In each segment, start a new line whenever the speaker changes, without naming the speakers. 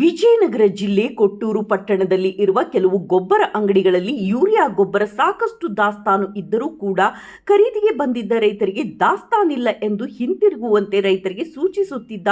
ವಿಜಯನಗರ ಜಿಲ್ಲೆ ಕೊಟ್ಟೂರು ಪಟ್ಟಣದಲ್ಲಿ ಇರುವ ಕೆಲವು ಗೊಬ್ಬರ ಅಂಗಡಿಗಳಲ್ಲಿ ಯೂರಿಯಾ ಗೊಬ್ಬರ ಸಾಕಷ್ಟು ದಾಸ್ತಾನು ಇದ್ದರೂ ಕೂಡ ಖರೀದಿಗೆ ಬಂದಿದ್ದ ರೈತರಿಗೆ ದಾಸ್ತಾನಿಲ್ಲ ಎಂದು ಹಿಂತಿರುಗುವಂತೆ ರೈತರಿಗೆ ಸೂಚಿಸುತ್ತಿದ್ದ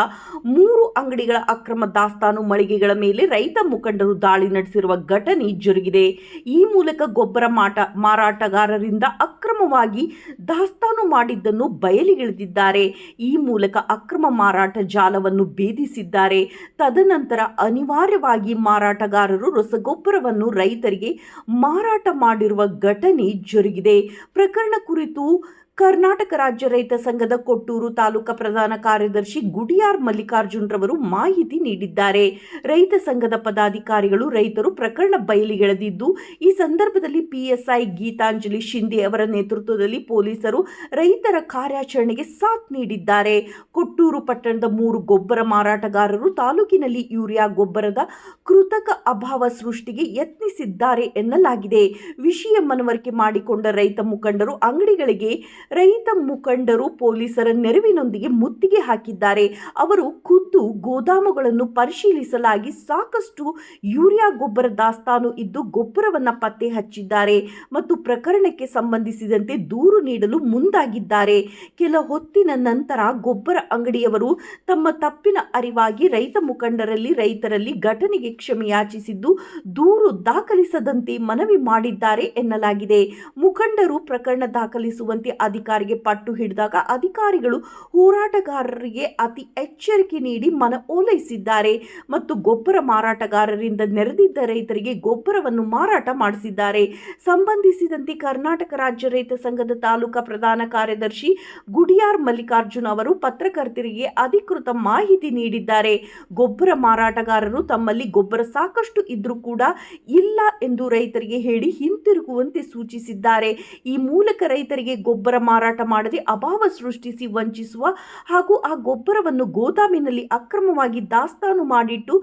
ಮೂರು ಅಂಗಡಿಗಳ ಅಕ್ರಮ ದಾಸ್ತಾನು ಮಳಿಗೆಗಳ ಮೇಲೆ ರೈತ ಮುಖಂಡರು ದಾಳಿ ನಡೆಸಿರುವ ಘಟನೆ ಜರುಗಿದೆ. ಈ ಮೂಲಕ ಗೊಬ್ಬರ ಮಾಟ ಮಾರಾಟಗಾರರಿಂದ ಅಕ್ರಮವಾಗಿ ದಾಸ್ತಾನು ಮಾಡಿದ್ದನ್ನು ಬಯಲಿಗಿಳಿದಿದ್ದಾರೆ. ಈ ಮೂಲಕ ಅಕ್ರಮ ಮಾರಾಟ ಜಾಲವನ್ನು ಭೇದಿಸಿದ್ದಾರೆ. ತದನಂತರ ಅನಿವಾರ್ಯವಾಗಿ ಮಾರಾಟಗಾರರು ರಸಗೊಬ್ಬರವನ್ನು ರೈತರಿಗೆ ಮಾರಾಟ ಮಾಡಿರುವ ಘಟನೆ ಜರುಗಿದೆ. ಪ್ರಕರಣ ಕುರಿತು ಕರ್ನಾಟಕ ರಾಜ್ಯ ರೈತ ಸಂಘದ ಕೊಟ್ಟೂರು ತಾಲೂಕಾ ಪ್ರಧಾನ ಕಾರ್ಯದರ್ಶಿ ಗುಡಿಯಾರ್ ಮಲ್ಲಿಕಾರ್ಜುನ್ ರವರು ಮಾಹಿತಿ ನೀಡಿದ್ದಾರೆ. ರೈತ ಸಂಘದ ಪದಾಧಿಕಾರಿಗಳು ರೈತರು ಪ್ರಕರಣ ಬಯಲಿಗೆಳೆದಿದ್ದು ಈ ಸಂದರ್ಭದಲ್ಲಿ ಪಿಎಸ್ಐ ಗೀತಾಂಜಲಿ ಶಿಂದೆ ಅವರ ನೇತೃತ್ವದಲ್ಲಿ ಪೊಲೀಸರು ರೈತರ ಕಾರ್ಯಾಚರಣೆಗೆ ಸಾಥ್ ನೀಡಿದ್ದಾರೆ. ಕೊಟ್ಟೂರು ಪಟ್ಟಣದ ಮೂರು ಗೊಬ್ಬರ ಮಾರಾಟಗಾರರು ತಾಲೂಕಿನಲ್ಲಿ ಯೂರಿಯಾ ಗೊಬ್ಬರದ ಕೃತಕ ಅಭಾವ ಸೃಷ್ಟಿಗೆ ಯತ್ನಿಸಿದ್ದಾರೆ ಎನ್ನಲಾಗಿದೆ. ವಿಷಯ ಮನವರಿಕೆ ಮಾಡಿಕೊಂಡ ರೈತ ಮುಖಂಡರು ಅಂಗಡಿಗಳಿಗೆ ರೈತ ಮುಖಂಡರು ಪೊಲೀಸರ ನೆರವಿನೊಂದಿಗೆ ಮುತ್ತಿಗೆ ಹಾಕಿದ್ದಾರೆ. ಅವರು ಗೋದಾಮುಗಳನ್ನು ಪರಿಶೀಲಿಸಲಾಗಿ ಸಾಕಷ್ಟು ಯೂರಿಯಾ ಗೊಬ್ಬರ ದಾಸ್ತಾನು ಇದ್ದು ಗೊಬ್ಬರವನ್ನು ಪತ್ತೆ ಹಚ್ಚಿದ್ದಾರೆ ಮತ್ತು ಪ್ರಕರಣಕ್ಕೆ ಸಂಬಂಧಿಸಿದಂತೆ ದೂರು ನೀಡಲು ಮುಂದಾಗಿದ್ದಾರೆ. ಕೆಲ ಹೊತ್ತಿನ ನಂತರ ಗೊಬ್ಬರ ಅಂಗಡಿಯವರು ತಮ್ಮ ತಪ್ಪಿನ ಅರಿವಾಗಿ ರೈತ ಮುಖಂಡರಲ್ಲಿ ರೈತರಲ್ಲಿ ಘಟನೆಗೆ ಕ್ಷಮೆಯಾಚಿಸಿದ್ದು ದೂರು ದಾಖಲಿಸದಂತೆ ಮನವಿ ಮಾಡಿದ್ದಾರೆ ಎನ್ನಲಾಗಿದೆ. ಮುಖಂಡರು ಪ್ರಕರಣ ದಾಖಲಿಸುವಂತೆ ಅಧಿಕಾರಿಗೆ ಪಟ್ಟು ಹಿಡಿದಾಗ ಅಧಿಕಾರಿಗಳು ಹೋರಾಟಗಾರರಿಗೆ ಅತಿ ಎಚ್ಚರಿಕೆ ನೀಡಿ ಮನ ಓಲೈಸಿದ್ದಾರೆ ಮತ್ತು ಗೊಬ್ಬರ ಮಾರಾಟಗಾರರಿಂದ ನೆರೆದಿದ್ದ ರೈತರಿಗೆ ಗೊಬ್ಬರವನ್ನು ಮಾರಾಟ ಮಾಡಿಸಿದ್ದಾರೆ. ಸಂಬಂಧಿಸಿದಂತೆ ಕರ್ನಾಟಕ ರಾಜ್ಯ ರೈತ ಸಂಘದ ತಾಲೂಕಾ ಪ್ರಧಾನ ಕಾರ್ಯದರ್ಶಿ ಗುಡಿಯಾರ್ ಮಲ್ಲಿಕಾರ್ಜುನ್ ಅವರು ಪತ್ರಕರ್ತರಿಗೆ ಅಧಿಕೃತ ಮಾಹಿತಿ ನೀಡಿದ್ದಾರೆ. ಗೊಬ್ಬರ ಮಾರಾಟಗಾರರು ತಮ್ಮಲ್ಲಿ ಗೊಬ್ಬರ ಸಾಕಷ್ಟು ಇದ್ರೂ ಕೂಡ ಇಲ್ಲ ಎಂದು ರೈತರಿಗೆ ಹೇಳಿ ಹಿಂತಿರುಗುವಂತೆ ಸೂಚಿಸಿದ್ದಾರೆ. ಈ ಮೂಲಕ ರೈತರಿಗೆ ಗೊಬ್ಬರ ಮಾರಾಟ ಮಾಡದೆ ಅಭಾವ ಸೃಷ್ಟಿಸಿ ವಂಚಿಸುವ ಹಾಗೂ ಆ ಗೊಬ್ಬರವನ್ನು ಗೋದಾಮಿನಲ್ಲಿ ಅಕ್ರಮವಾಗಿ ದಾಸ್ತಾನು ಮಾಡಿಟ್ಟು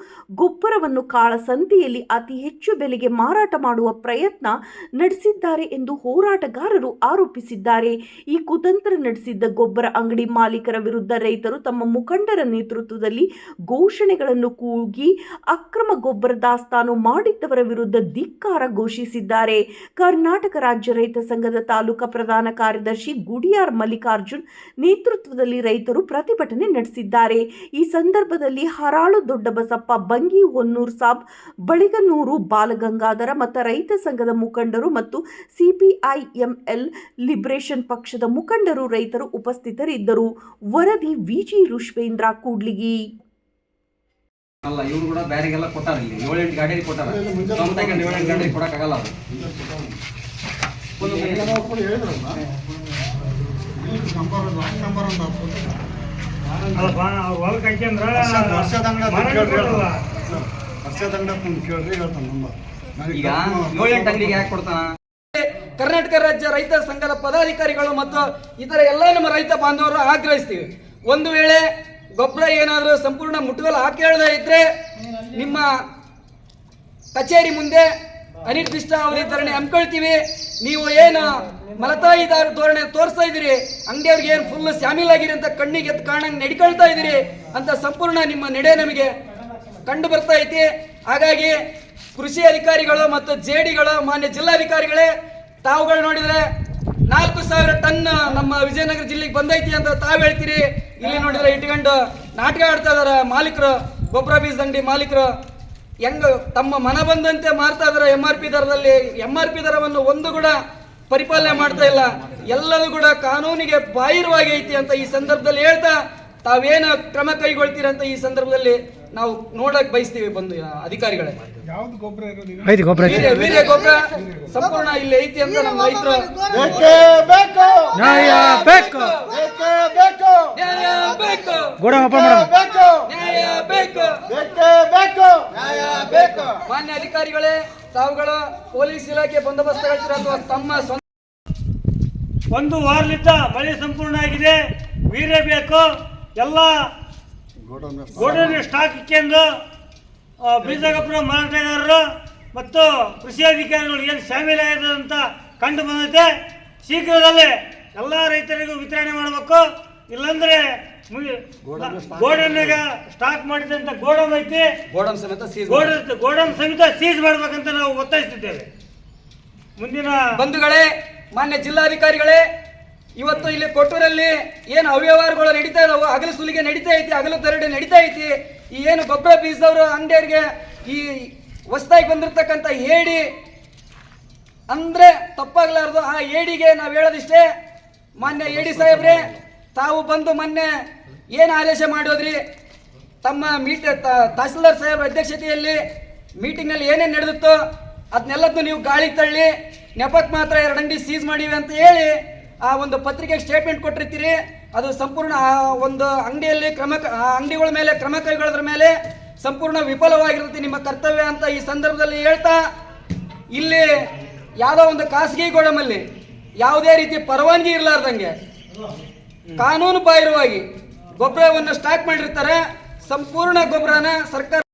ಗೊಬ್ಬರವನ್ನು ಕಾಳಸಂತೆಯಲ್ಲಿ ಅತಿ ಹೆಚ್ಚು ಬೆಲೆಗೆ ಮಾರಾಟ ಮಾಡುವ ಪ್ರಯತ್ನ ನಡೆಸಿದ್ದಾರೆ ಎಂದು ಹೋರಾಟಗಾರರು ಆರೋಪಿಸಿದ್ದಾರೆ. ಈ ಕುತಂತ್ರ ನಡೆಸಿದ್ದ ಗೊಬ್ಬರ ಅಂಗಡಿ ಮಾಲೀಕರ ವಿರುದ್ಧ ರೈತರು ತಮ್ಮ ಮುಖಂಡರ ನೇತೃತ್ವದಲ್ಲಿ ಘೋಷಣೆಗಳನ್ನು ಕೂಗಿ ಅಕ್ರಮ ಗೊಬ್ಬರ ದಾಸ್ತಾನು ಮಾಡಿದ್ದವರ ವಿರುದ್ಧ ಧಿಕ್ಕಾರ ಘೋಷಿಸಿದ್ದಾರೆ. ಕರ್ನಾಟಕ ರಾಜ್ಯ ರೈತ ಸಂಘದ ತಾಲೂಕಾ ಪ್ರಧಾನ ಕಾರ್ಯದರ್ಶಿ ಗುಡಿಯಾರ್ ಮಲ್ಲಿಕಾರ್ಜುನ್ ನೇತೃತ್ವದಲ್ಲಿ ರೈತರು ಪ್ರತಿಭಟನೆ ನಡೆಸಿದ್ದಾರೆ. ಈ ಸಂದರ್ಭದಲ್ಲಿ ಹರಾಳು ದೊಡ್ಡಬಸಪ್ಪ ಬಂಗಿ ಹೊನ್ನೂರ್ ಸಾಬ್ ಬಳಿಗನೂರು ಬಾಲಗಂಗಾಧರ ಮತ್ತು ರೈತ ಸಂಘದ ಮುಖಂಡರು ಮತ್ತು ಸಿಪಿಐಎಂಎಲ್ ಲಿಬರೇಷನ್ ಪಕ್ಷದ ಮುಖಂಡರು ರೈತರು ಉಪಸ್ಥಿತರಿದ್ದರು. ವರದಿ ವಿಜಿ ರುಷ್ವೇಂದ್ರ ಕೂಡ್ಲಿಗಿ.
ಅಲ್ಲ ಇವ್ರು ಕೂಡ ಬ್ಯಾರಿಗೆಲ್ಲ ಕೊಟ್ಟಾರ ಇಲ್ಲಿ. ಏಳೆಂಟು ಗಾಡಿ ಕೊಟ್ಟಾರ. ಸ್ವಂತ ಕಂಡು ಏಳೆಂಟು ಗಾಡಿ ಕೊಡಕ್ಕಾಗಲ್ಲ ಅದು
ಅಲ್ಲಪ್ಪ ನಂಬರ್ ಹಾಕ್ಯಂದ್ರ ಮನೆಗೆ
ಕರ್ನಾಟಕ ರಾಜ್ಯ ರೈತ ಸಂಘದ ಪದಾಧಿಕಾರಿಗಳು ಮತ್ತು ಇತರ ಎಲ್ಲ ನಮ್ಮ ರೈತ ಬಾಂಧವರು ಆಗ್ರಹಿಸ್ತೀವಿ. ಒಂದು ವೇಳೆ ಗೊಬ್ಬರ ಏನಾದರೂ ಸಂಪೂರ್ಣ ಮುಟ್ಟುಗಲು ಹಾಕಿ ಹೇಳದೇ ಇದ್ರೆ ನಿಮ್ಮ ಕಚೇರಿ ಮುಂದೆ ಅನಿರ್ದಿಷ್ಟ ಅವಧಿ ಧರಣಿ ಹಮ್ಮಿಕೊಳ್ತೀವಿ. ನೀವು ಏನು ಮಲತಾಯಿದಾರ ಧೋರಣೆ ತೋರಿಸ್ತಾ ಇದ್ದೀರಿ, ಅಂಗಡಿಯವ್ರಿಗೆ ಏನು ಫುಲ್ ಶಾಮೀಲ್ ಆಗಿರಿ ಅಂತ ಕಣ್ಣಿಗೆ ಎದ್ದು ಕಾಣಂಗೆ ನಡ್ಕೊಳ್ತಾ ಇದ್ದೀರಿ ಅಂತ ಸಂಪೂರ್ಣ ನಿಮ್ಮ ನಡೆ ನಮಗೆ ಕಂಡು ಬರ್ತಾ ಐತಿ. ಹಾಗಾಗಿ ಕೃಷಿ ಅಧಿಕಾರಿಗಳು ಮತ್ತು ಜೆ ಡಿಗಳು ಮಾನ್ಯ ಜಿಲ್ಲಾಧಿಕಾರಿಗಳೇ, ತಾವುಗಳು ನೋಡಿದ್ರೆ ನಾಲ್ಕು ಸಾವಿರ ಟನ್ ನಮ್ಮ ವಿಜಯನಗರ ಜಿಲ್ಲೆಗೆ ಬಂದೈತಿ ಅಂತ ತಾವು ಹೇಳ್ತೀರಿ. ಇಲ್ಲಿ ನೋಡಿದ್ರೆ ಇಟ್ಕೊಂಡು ನಾಟಕ ಆಡ್ತಾ ಇದಾರೆ ಮಾಲೀಕರು, ಗೊಬ್ಬರ ಬೀಜ ಅಂಗಡಿ ಮಾಲೀಕರು. ಹೆಂಗ ತಮ್ಮ ಮನ ಬಂದಂತೆ ಮಾರ್ತಾ ಇದಾರೆ ಎಂ ಆರ್ ಪಿ ದರದಲ್ಲಿ ಎಂ ಆರ್ ಪಿ ದರವನ್ನು ಒಂದು ಕೂಡ ಪರಿಪಾಲನೆ ಮಾಡ್ತಾ ಇಲ್ಲ. ಎಲ್ಲದೂ ಕೂಡ ಕಾನೂನಿಗೆ ಬಾಹಿರವಾಗಿ ಐತಿ ಅಂತ ಈ ಸಂದರ್ಭದಲ್ಲಿ ಹೇಳ್ತಾ ತಾವೇನು ಕ್ರಮ ಕೈಗೊಳ್ತೀರ ಅಂತ ಈ ಸಂದರ್ಭದಲ್ಲಿ ನಾವು ನೋಡಕ್ ಬಯಸ್ತೀವಿ ಬಂದು ಅಧಿಕಾರಿಗಳೇ. ವೀರ್ಯ ವೀರ್ಯ ಗೊಬ್ಬರ ಸಂಪೂರ್ಣ ಇಲ್ಲಿ ಐತಿ ಅಂತ ನಮ್ಮ ರೈತರು
ನ್ಯಾಯ ಬೇಕು.
ನ್ಯಾಯ ಬೇಕು.
ಗೋಡ ಓಪನ್
ನ್ಯಾಯ ಬೇಕು. ಮಾನ್ಯ ಅಧಿಕಾರಿಗಳೇ ತಾವುಗಳು ಪೊಲೀಸ್ ಇಲಾಖೆ ಬಂದೋಬಸ್ತ್ ಹೇಳ್ತೀರ ಅಥವಾ ತಮ್ಮ ಸ್ವಂತ
ಒಂದು ವಾರಲಿದ್ದ ಮಳೆ ಸಂಪೂರ್ಣ ಆಗಿದೆ. ವೀರ್ಯ ಬೇಕು. ಎಲ್ಲ ಗೋಡನ್ ಸ್ಟಾಕ್ ಇಕ್ಕೆಂದು ಆ, ಬೀಜ ಗೊಬ್ಬರ ಮಾರಾಟಗಾರರು ಮತ್ತು ಕೃಷಿ ಅಧಿಕಾರಿಗಳು ಏನು ಶಾಮೀಲ ಅಂತ ಕಂಡು ಬಂದೈತೆ ಶೀಘ್ರದಲ್ಲೇ ಎಲ್ಲ ರೈತರಿಗೂ ವಿತರಣೆ ಮಾಡಬೇಕು. ಇಲ್ಲಾಂದ್ರೆ ಗೋಡನ್ಯಾಗ ಸ್ಟಾಕ್ ಮಾಡಿದಂತ ಗೋಡನ್ ಐತಿ.
ಗೋಡನ್ ಸಮೇತ ಸೀಸ್
ಗೋಡನ್ ಸಮೇತ ಸೀಸ್ ಮಾಡ್ಬೇಕಂತ ನಾವು ಒತ್ತಾಯಿಸ್ತಿದ್ದೇವೆ. ಮುಂದಿನ
ಬಂಧುಗಳೇ ಮಾನ್ಯ ಜಿಲ್ಲಾಧಿಕಾರಿಗಳೇ ಇವತ್ತು ಇಲ್ಲಿ ಕೊಟ್ಟೂರಲ್ಲಿ ಏನು ಅವ್ಯವಹಾರಗಳು ನಡೀತಾ ಇದಾವೆ ಹಗಲು ಸುಲಿಗೆ ನಡೀತಾ ಐತಿ ಹಗಲು ತರಡಿ ನಡೀತಾ ಐತಿ ಈ ಏನು ಗೊಬ್ಬರ ಬೀಸದವರು ಅಂಗಡಿಯವ್ರಿಗೆ ಈ ಹೊಸದಾಗಿ ಬಂದಿರತಕ್ಕಂಥ ಏಡಿ ಅಂದ್ರೆ ತಪ್ಪಾಗಲಾರ್ದು ಆ ಏಡಿಗೆ ನಾವು ಹೇಳೋದಿಷ್ಟೇ. ಮಾನ್ಯ ಏಡಿ ಸಾಹೇಬ್ರೆ ತಾವು ಬಂದು ಮೊನ್ನೆ ಏನು ಆದೇಶ ಮಾಡೋದ್ರಿ? ತಮ್ಮ ಮೀಟ್ ತಹಸೀಲ್ದಾರ್ ಸಾಹೇಬ್ ಅಧ್ಯಕ್ಷತೆಯಲ್ಲಿ ಮೀಟಿಂಗ್ನಲ್ಲಿ ಏನೇನು ನಡೆದಿತ್ತೋ ಅದನ್ನೆಲ್ಲದನ್ನು ನೀವು ಗಾಳಿಗೆ ತಳ್ಳಿ, ನೆಪಕ್ ಮಾತ್ರ ಎರಡು ಅಂಗಡಿ ಸೀಸ್ ಮಾಡಿವೆ ಅಂತ ಹೇಳಿ ಆ ಒಂದು ಪತ್ರಿಕೆಗೆ ಸ್ಟೇಟ್ಮೆಂಟ್ ಕೊಟ್ಟಿರ್ತೀರಿ. ಅದು ಸಂಪೂರ್ಣ ಆ ಒಂದು ಅಂಗಡಿಯಲ್ಲಿ ಕ್ರಮ ಅಂಗಡಿಗಳ ಮೇಲೆ, ಕ್ರಮ ಕೈಗೊಳ್ಳೋದ್ರ ಮೇಲೆ ಸಂಪೂರ್ಣ ವಿಫಲವಾಗಿರುತ್ತೆ ನಿಮ್ಮ ಕರ್ತವ್ಯ ಅಂತ ಈ ಸಂದರ್ಭದಲ್ಲಿ ಹೇಳ್ತಾ, ಇಲ್ಲಿ ಯಾವುದೋ ಒಂದು ಖಾಸಗಿ ಗೋಡಮಲ್ಲಿ ಯಾವುದೇ ರೀತಿ ಪರವಾನಗಿ ಇರಲಾರ್ದಂಗೆ, ಕಾನೂನು ಬಾಹಿರವಾಗಿ ಗೊಬ್ಬರವನ್ನು ಸ್ಟಾಕ್ ಮಾಡಿರ್ತಾರೆ ಸಂಪೂರ್ಣ ಗೊಬ್ಬರನ ಸರ್ಕಾರ